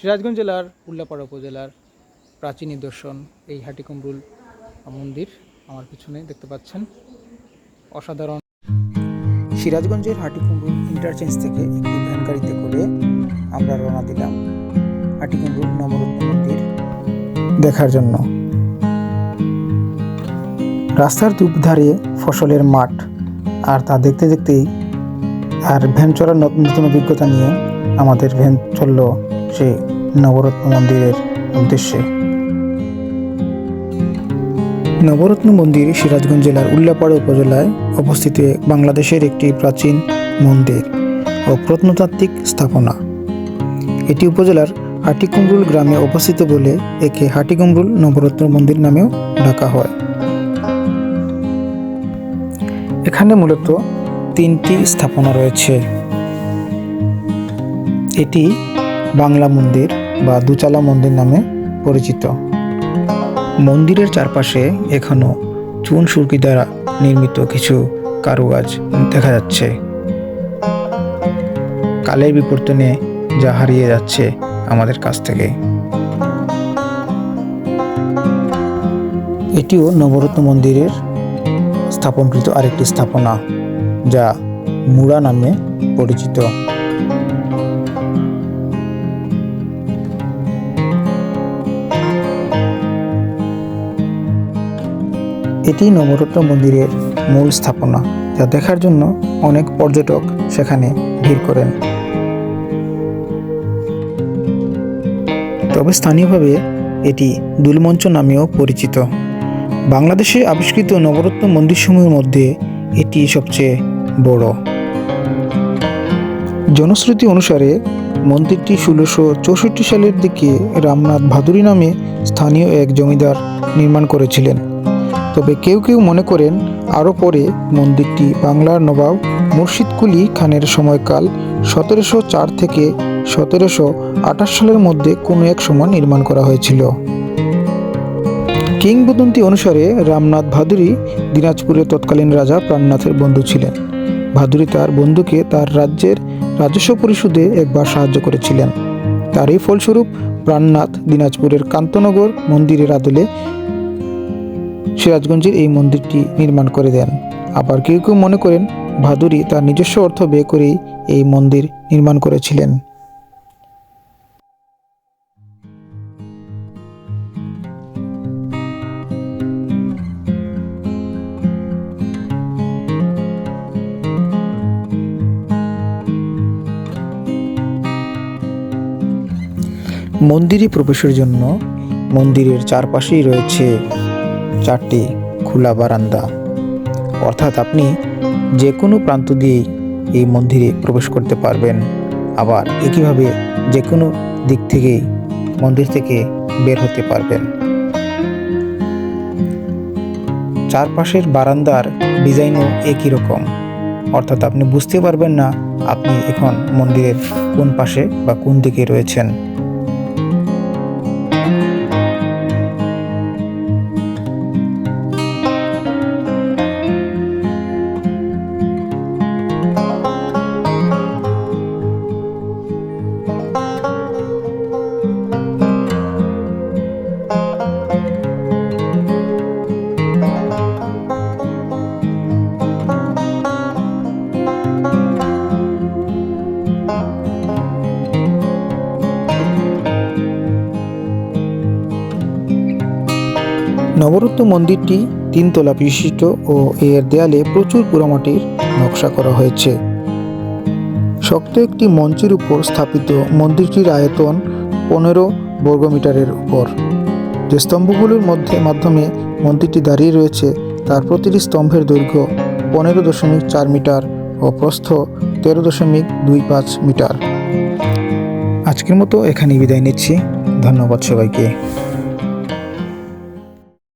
সিরাজগঞ্জ জেলার, উল্লাপাড়া উপজেলার প্রাচীন নিদর্শন এই হাটিকুমরুল মন্দির আমার পিছনে দেখতে পাচ্ছেন। অসাধারণ। সিরাজগঞ্জের হাটিকুমরুল ইন্টারচেঞ্জ থেকে একটি ভ্যান গাড়িতে করে আমরা রওনা দিলাম হাটিকুমরুল নবরত্ন মন্দির দেখার জন্য। রাস্তার দুধারে ফসলের মাঠ আর তা দেখতে দেখতেই আর ভ্যান চলার নতুন নতুন অভিজ্ঞতা নিয়ে আমাদের ভ্যান চলল সেই নবরত্ন মন্দিরের উদ্দেশ্যে। নবরত্ন মন্দির সিরাজগঞ্জ জেলার উল্লাপাড়া উপজেলায় অবস্থিত বাংলাদেশের একটি প্রাচীন মন্দির ও প্রত্নতাত্ত্বিক স্থাপনা। এটি উপজেলার হাটিকুমরুল গ্রামে অবস্থিত বলে একে হাটিকুমরুল নবরত্ন মন্দির নামেও ডাকা হয়। এখানে মূলত তিনটি স্থাপনা রয়েছে। এটি বাংলা মন্দির বা দুচালা মন্দির নামে পরিচিত। মন্দিরের চারপাশে এখনও চুন সুরকি দ্বারা নির্মিত কিছু কারুকাজ দেখা যাচ্ছে। কালের বিবর্তনে যা হারিয়ে যাচ্ছে আমাদের কাছ থেকে। এটিও নবরত্ন মন্দিরের স্থাপনকৃত আরেকটি স্থাপনা, যা মুড়া নামে পরিচিত। এটি নবরত্ন মন্দিরের মূল স্থাপনা, যা দেখার জন্য অনেক পর্যটক সেখানে ভিড় করেন। তবে স্থানীয়ভাবে এটি দুলমঞ্চ নামেও পরিচিত। বাংলাদেশে আবিষ্কৃত নবরত্ন মন্দিরসমূহের মধ্যে এটি সবচেয়ে বড়। জনশ্রুতি অনুসারে, মন্দিরটি ষোলোশো চৌষট্টি সালের দিকে রামনাথ ভাদুরী নামে স্থানীয় এক জমিদার নির্মাণ করেছিলেন। তবে কেউ কেউ মনে করেন আরও পরে মন্দিরটি বাংলার নবাব মুর্শিদ কুলি খানের সময়কাল সতেরোশো চার থেকে সতেরোশো আঠাশ সালের মধ্যে কোনো এক সময় নির্মাণ করা হয়েছিল। কিংবদন্তি অনুসারে রামনাথ ভাদুরী দিনাজপুরের তৎকালীন রাজা প্রাণনাথের বন্ধু ছিলেন। ভাদুরী তার বন্ধুকে তার রাজ্যের রাজস্ব পরিশোধে একবার সাহায্য করেছিলেন। তারই ফলস্বরূপ প্রাণনাথ দিনাজপুরের কান্তনগর মন্দিরের আদলে সিরাজগঞ্জের এই মন্দিরটি নির্মাণ করে দেন। আবার কেউ কেউ মনে করেন ভাদুরী তার নিজস্ব অর্থ ব্যয় করেই এই মন্দির নির্মাণ করেছিলেন। মন্দিরে প্রবেশের জন্য মন্দিরের চারপাশেই রয়েছে চারটি খোলা বারান্দা। অর্থাৎ আপনি যে কোনো প্রান্ত দিয়ে এই মন্দিরে প্রবেশ করতে পারবেন। আবার একইভাবে যে কোনো দিক থেকেই মন্দির থেকে বের হতে পারবেন। চারপাশের বারান্দার ডিজাইনও একই রকম। অর্থাৎ আপনি বুঝতে পারবেন না আপনি এখন মন্দিরের কোন পাশে বা কোন দিকে রয়েছেন। নবরত্ন মন্দিরটি তিনতলা বিশিষ্ট ও এর দেয়ালে প্রচুর পোড়ামাটির নকশা করা হয়েছে। শক্ত একটি মঞ্চের উপর স্থাপিত মন্দিরটির আয়তন পনেরো বর্গমিটারের উপর। যে স্তম্ভগুলোর মধ্যে মাধ্যমে মন্দিরটি দাঁড়িয়ে রয়েছে, তার প্রতিটি স্তম্ভের দৈর্ঘ্য পনেরো দশমিক চার মিটার ও প্রস্থ তেরো দশমিক দুই পাঁচ মিটার। আজকের মতো এখানেই বিদায় নিচ্ছি। ধন্যবাদ সবাইকে।